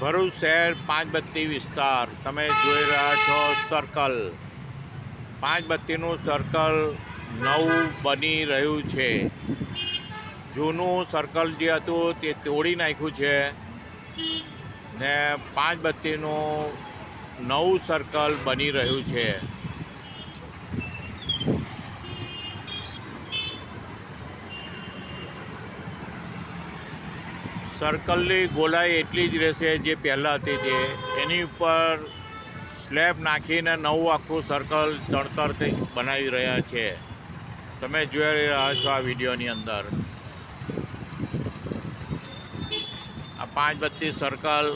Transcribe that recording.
ભરૂચ શહેર પાંચ બત્તી વિસ્તાર. તમે જોઈ રહ્યા છો સર્કલ પાંચ બત્તીનું સર્કલ નવું બની રહ્યું છે. જૂનું સર્કલ જે હતું તે તોડી નાખ્યું છે. ને પાંચ બત્તીનું નવું સર્કલ બની રહ્યું છે. સર્કલની ગોલાઈ એટલી જ રહેશે જે પહેલાં હતી તે એની ઉપર સ્લેબ નાખીને નવું આખું સર્કલ ચણતરથી બનાવી રહ્યા છે. તમે જોઈ રહ્યા છો આ વિડીયોની અંદર. આ પાંચ બત્તી સર્કલ